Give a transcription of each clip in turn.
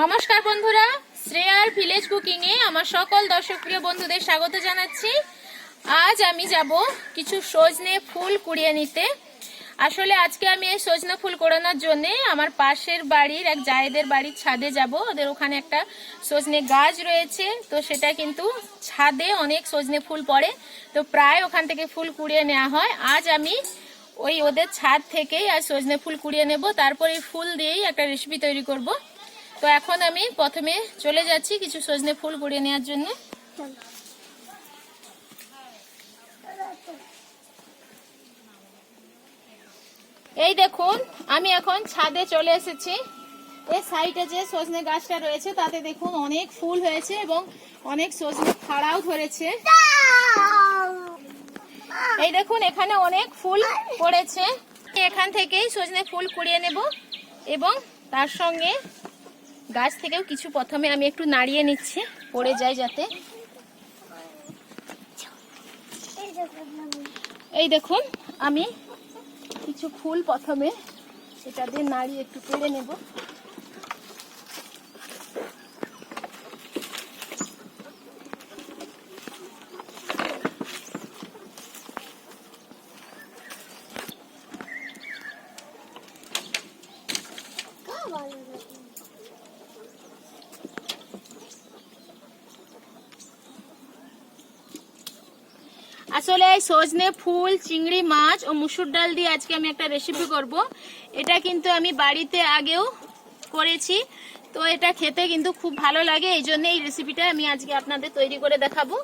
নমস্কার বন্ধুরা, শ্রেয়ার village cooking এ আমার সকল দর্শক প্রিয় বন্ধুদের স্বাগত জানাচ্ছি। আজ আমি যাব কিছু সজনে ফুল কুড়িয়ে নিতে। আসলে আজকে আমি এই সজনে ফুল কোড়ানোর জন্য আমার পাশের বাড়ির এক জায়েদের বাড়ির ছাদে যাব। ওদের ওখানে একটা সজনে গাছ রয়েছে, তো সেটা কিন্তু ছাদে অনেক সজনে ফুল পড়ে, তো প্রায় ওখান থেকে ফুল কুড়িয়ে নেওয়া হয়। আজ আমি ওই ওদের ছাদ থেকেই আর সজনে ফুল কুড়িয়ে নেব। তারপর এই ফুল দিয়েই একটা রেসিপি তৈরি করব। তো এখন আমি প্রথমে চলে যাচ্ছি কিছু সজনে ফুল কুড়িয়ে নেওয়ার জন্য। এই দেখুন, আমি এখন ছাদে চলে এসেছি। এই সাইডে যে সজনে গাছটা রয়েছে, তাতে দেখুন অনেক ফুল হয়েছে এবং অনেক সজনে ফাড়াও ধরেছে। এই দেখুন, এখানে অনেক ফুল পড়েছে। এখান থেকেই সজনে ফুল কুড়িয়ে নেব এবং তার সঙ্গে গাছ থেকেও কিছু প্রথমে আমি একটু নাড়িয়ে নিচ্ছি, পড়ে যায় যাতে। এই দেখুন, আমি কিছু ফুল প্রথমে সেটা দিয়ে নাড়িয়ে একটু পেড়ে নেব। আসলে সজনে ফুল, চিংড়ি মাছ ও মুসুর ডাল দিয়ে আজকে আমি একটা রেসিপি করব। এটা কিন্তু আমি বাড়িতে আগেও করেছি। তো এটা খেতে কিন্তু খুব ভালো লাগে, এই জন্য এই রেসিপিটা আমি আজকে আপনাদের তৈরি করে দেখাবো।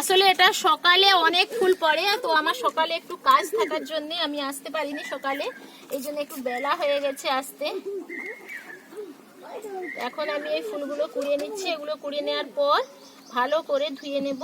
আসলে এটা সকালে অনেক ফুল পড়ে, তো আমার সকালে একটু কাজ থাকার জন্য আমি আসতে পারিনি সকালে। এই জন্য একটু বেলা হয়ে গেছে আসতে। এখন আমি এই ফুলগুলো কুড়িয়ে নিচ্ছি। এগুলো কুড়িয়ে নেওয়ার পর ভালো করে ধুয়ে নেব।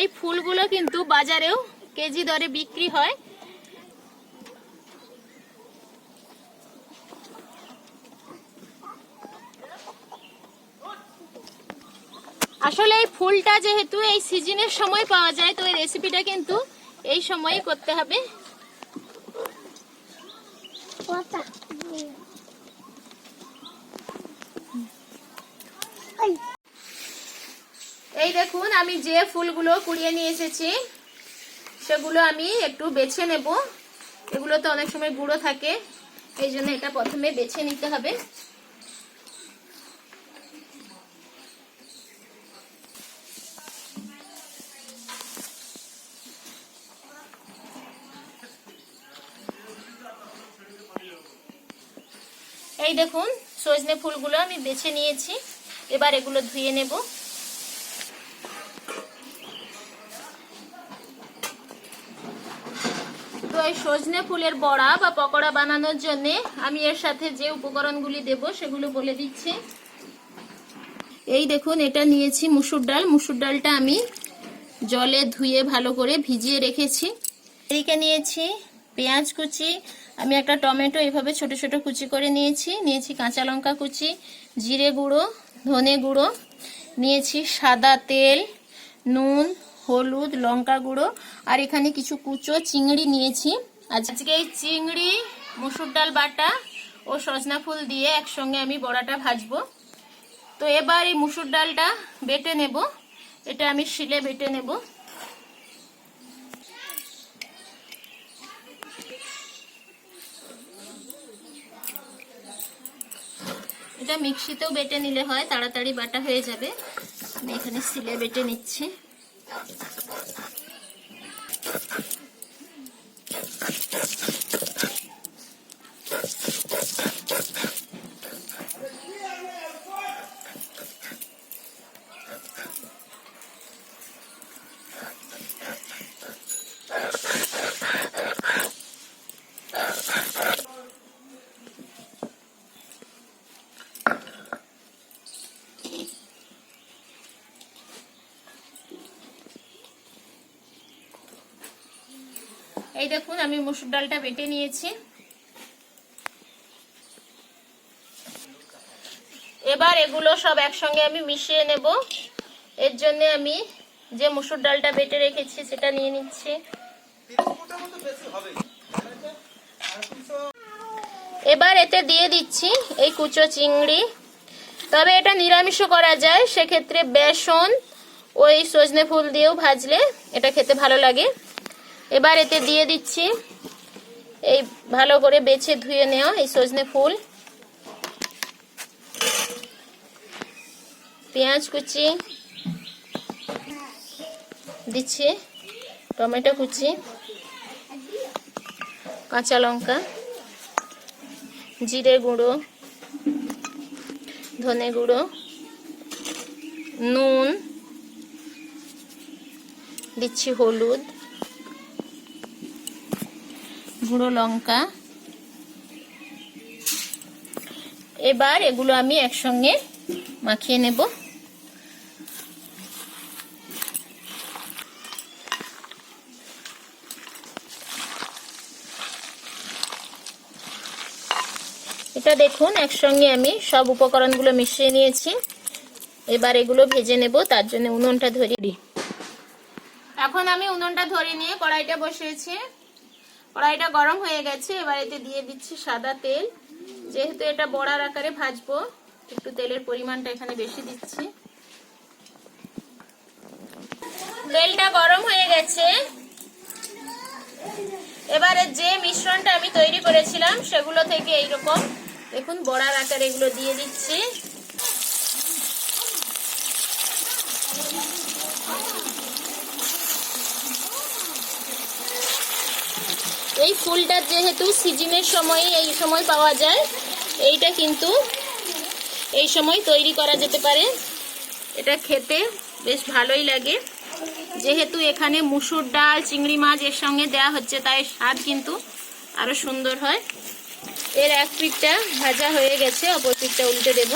এই ফুলগুলো কিন্তু বাজারেও কেজি দরে বিক্রি হয়। আসলে এই ফুলটা যেহেতু এই সিজনের সময় পাওয়া যায় তো এই রেসিপিটা কিন্তু এই সময়ই করতে হবে। এই দেখুন আমি যে ফুলগুলো কুড়িয়ে নিয়ে এসেছি সেগুলো আমি একটু বেছে নেব। এগুলো তো অনেক সময় গুঁড়ো থাকে এই জন্য এটা প্রথমে বেছে নিতে হবে। এই দেখুন, সজনে ফুলগুলো আমি বেছে নিয়েছি। এবার এগুলো ধুয়ে নেব। তো এই সজনে ফুলের বড়া বা পকোড়া বানানোর জন্য আমি এর সাথে যে উপকরণগুলি দেব সেগুলো বলে দিচ্ছি। এই দেখুন, এটা নিয়েছি মুসুর ডাল। মুসুর ডালটা আমি জলে ধুয়ে ভালো করে ভিজিয়ে রেখেছি। এদিকে নিয়েছি পেঁয়াজ কুচি। আমি একটা টমেটো এভাবে ছোট ছোট কুচি করে নিয়েছি। নিয়েছি কাঁচা লঙ্কা কুচি, জিরে গুঁড়ো, ধনে গুঁড়ো। নিয়েছি সাদা তেল, নুন, হলুদ, লঙ্কা গুঁড়ো। আর এখানে কিছু কুচো, চিংড়ি নিয়েছি। আজকে এই চিংড়ি, মুসুর ডাল বাটা ও সজনা ফুল দিয়ে একসঙ্গে আমি বড়াটা ভাজবো। তো এবার এই মুসুর ডালটা বেটে নেব। এটা আমি শিলে বেটে নেব। এটা মিক্সিতেও বেটে নিলে হয় তাড়াতাড়ি বাটা হয়ে যাবে। আমি এখানে সিলে বেটে নিচ্ছি। এই দেখুন, আমি মুসুর ডালটা বেটে নিয়েছি। এবার এগুলো সব একসঙ্গে আমি মিশিয়ে নেব। এর জন্য আমি যে মুসুর ডালটা বেটে রেখেছি, সেটা নিয়ে নিচ্ছি। এবার এতে দিয়ে দিচ্ছি এই কুচো চিংড়ি। তবে এটা নিরামিষও করা যায়, সেক্ষেত্রে বেসন, ওই সজনে ফুল দিয়েও ভাজলে এটা খেতে ভালো লাগে। এবার এতে দিয়ে দিচ্ছি এই ভালো করে বেছে ধুয়ে নেওয়া এই সজনে ফুল। পেঁয়াজ কুচি দিচ্ছি, টমেটো কুচি, কাঁচা লঙ্কা, জিরে গুঁড়ো, ধনে গুঁড়ো, নুন, দিচ্ছি হলুদ। গুঁড়ো লঙ্কা। এবার এগুলো আমি একসঙ্গে মাখিয়ে নেব। এটা দেখুন, একসঙ্গে আমি সব উপকরণগুলো মিশিয়ে নিয়েছি। এবার এগুলো ভেজে নেব, তার জন্য উনুনটা ধরিয়ে দিই। এখন আমি উনুনটা ধরে নিয়ে কড়াইটা বসিয়েছি। কড়াইটা গরম হয়ে গেছে, এবার এতে দিয়ে দিচ্ছি সাদা তেল। যেহেতু এটা বড়ার আকারে ভাজবো, একটু তেলের পরিমাণটা এখানে বেশি দিচ্ছি। তেলটা গরম হয়ে গেছে। এবারে যে মিশ্রণটা আমি তৈরি করেছিলাম, সেগুলো থেকে এইরকম। দেখুন, বড়ার আকারে এগুলো দিয়ে দিচ্ছি। এই ফুলটা যেহেতু সিজিনের সময় এই সময় পাওয়া যায়, এইটা কিন্তু এই সময় তৈরি করা যেতে পারে। এটা খেতে বেশ ভালোই লাগে। যেহেতু এখানে মুসুর ডাল, চিংড়ি মাছ এর সঙ্গে দেয়া হচ্ছে, তাই স্বাদ কিন্তু আরও সুন্দর হয়। এর এক পিঠটা ভাজা হয়ে গেছে, অপর পিঠটা উল্টে দেব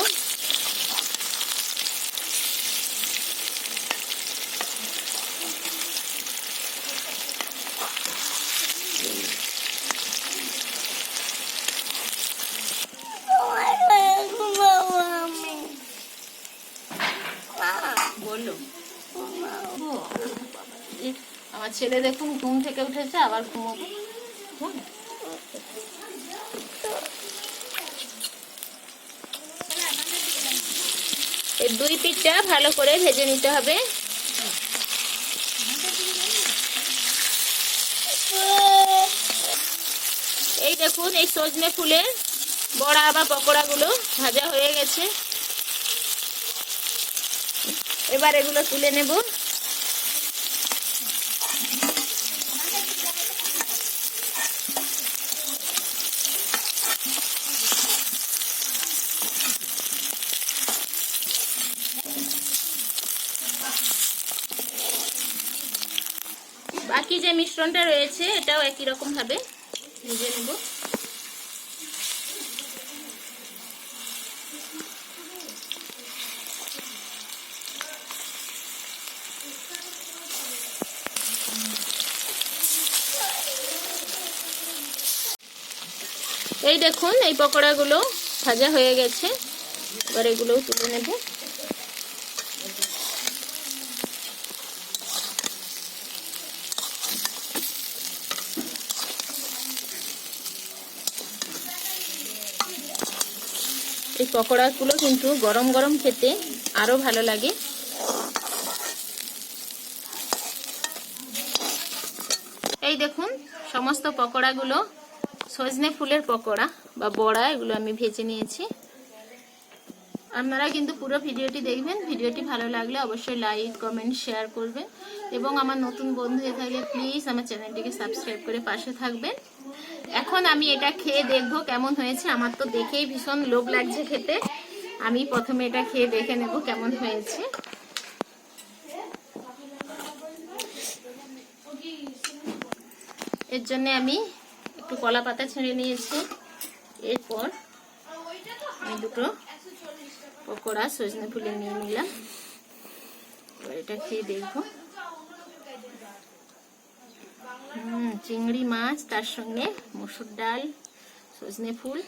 বলল আমার ছেলে দেখুন ঘুম থেকে উঠেছে, আবার ঘুমোবো। এই দুই পিঠটা ভালো করে ভেজে নিতে হবে। এই দেখুন, এই সজনে ফুলের বড়া বা পকোড়াগুলো ভাজা হয়ে গেছে। এবার এগুলো তুলে নেব। বাকি যে মিশ্রণটা রয়েছে, এটাও একই রকম ভাবে ভেজে নেব। এই দেখুন, এই পকোড়াগুলো ভাজা হয়ে গেছে। এবার এগুলোও তুলে নেব। এই পকোড়াগুলো কিন্তু গরম গরম খেতে আরও ভালো লাগে। এই দেখুন, সমস্ত পকোড়াগুলো সজনে ফুলের পকোড়া বা বড়া, এগুলো আমি ভেজে নিয়েছি। আপনারা কিন্তু পুরো ভিডিওটি দেখবেন। ভিডিওটি ভালো লাগলে অবশ্যই লাইক, কমেন্ট, শেয়ার করবেন। এবং আমার নতুন বন্ধু হয়ে থাকলে প্লিজ আমার চ্যানেলটিকে সাবস্ক্রাইব করে পাশে থাকবেন। এখন আমি এটা খেয়ে দেখব কেমন হয়েছে। আমার তো দেখেই ভীষণ লোভ লাগছে খেতে। আমি প্রথমে এটা খেয়ে দেখে নেব কেমন হয়েছে। এর জন্য আমি একটু কলা পাতা ছেড়ে নিয়েছি। এরপর আমি দুটো পকোড়া সজনে ফুলে নিয়ে নিলাম। এবার এটা খেয়ে দেখব। চিংড়ি মাছ তার সঙ্গে মসুর ডাল সজনে ফুল।